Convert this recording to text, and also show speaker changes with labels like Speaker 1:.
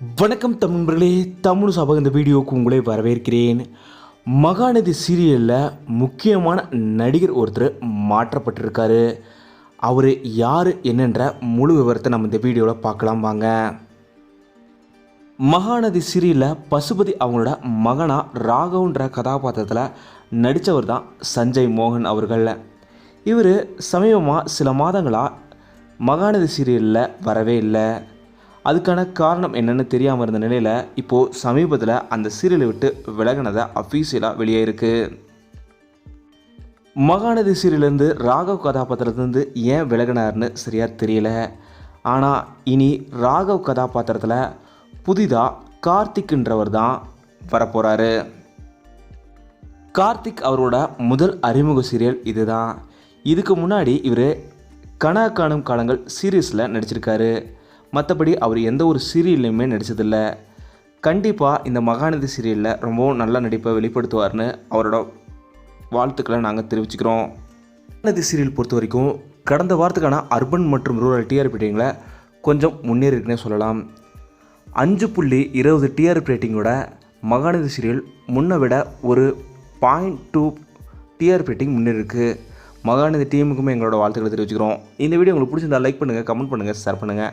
Speaker 1: வணக்கம் தமிழ்களே தமிழ் சபை இந்த வீடியோவுக்கு உங்களே வரவேற்கிறேன். மகாநதி சீரியலில் முக்கியமான நடிகர் ஒருத்தர் மாற்றப்பட்டிருக்காரு. அவர் யார் என்னன்ற முழு விவரத்தை நம்ம இந்த வீடியோவில் பார்க்கலாம் வாங்க. மகாநதி சீரியலில் பசுபதி அவங்களோட மகனா ராகவன்ற கதாபாத்திரத்தில் நடித்தவர் தான் சஞ்சய் மோகன் அவர்கள். இவர் சமீபமாக சில மாதங்களாக மகாநதி சீரியலில் வரவே இல்லை. அதுக்கான காரணம் என்னன்னு தெரியாமல் இருந்த நிலையில் இப்போது சமீபத்தில் அந்த சீரியலை விட்டு விலகினதை அஃபீஷியலாக வெளியாயிருக்கு. இருக்குது மகாநதி சீரியலேருந்து ராகவ் கதாபாத்திரத்துலேருந்து ஏன் விலகினார்னு சரியாக தெரியல. ஆனால் இனி ராகவ் கதாபாத்திரத்தில் புதிதாக கார்த்திக்ன்றவர் தான் வரப்போகிறாரு கார்த்திக் அவரோட முதல் அறிமுக சீரியல் இதுதான். இதுக்கு முன்னாடி இவர் கனா காணும் காலங்கள் சீரியஸில் நடிச்சிருக்காரு. மற்றபடி அவர் எந்த ஒரு சீரியல்லையுமே நடித்ததில்லை கண்டிப்பாக இந்த மகாநதி சீரியலில் ரொம்பவும் நல்ல நடிப்பை வெளிப்படுத்துவார்னு அவரோட வாழ்த்துக்களை நாங்கள் தெரிவிச்சுக்கிறோம். மகாநதி சீரியல் பொறுத்த வரைக்கும் கடந்த வாரத்துக்கான அர்பன் மற்றும் ரூரல் டிஆர்பி ரேட்டிங்கில் கொஞ்சம் முன்னேறிருக்குன்னே சொல்லலாம். அஞ்சு புள்ளி இருபது டிஆர்பி ரேட்டிங்கோட மகாநதி சீரியல் முன்னை விட ஒரு பாயிண்ட் டூ டிஆர்பி ரேட்டிங் முன்னேறிருக்கு மகாநதி டீமுக்குமே எங்களோட வாழ்த்துக்களை தெரிவிச்சுக்கிறோம். இந்த வீடியோ உங்களுக்கு பிடிச்சிருந்தா லைக் பண்ணுங்கள் கமெண்ட் பண்ணுங்கள் ஷேர் பண்ணுங்கள்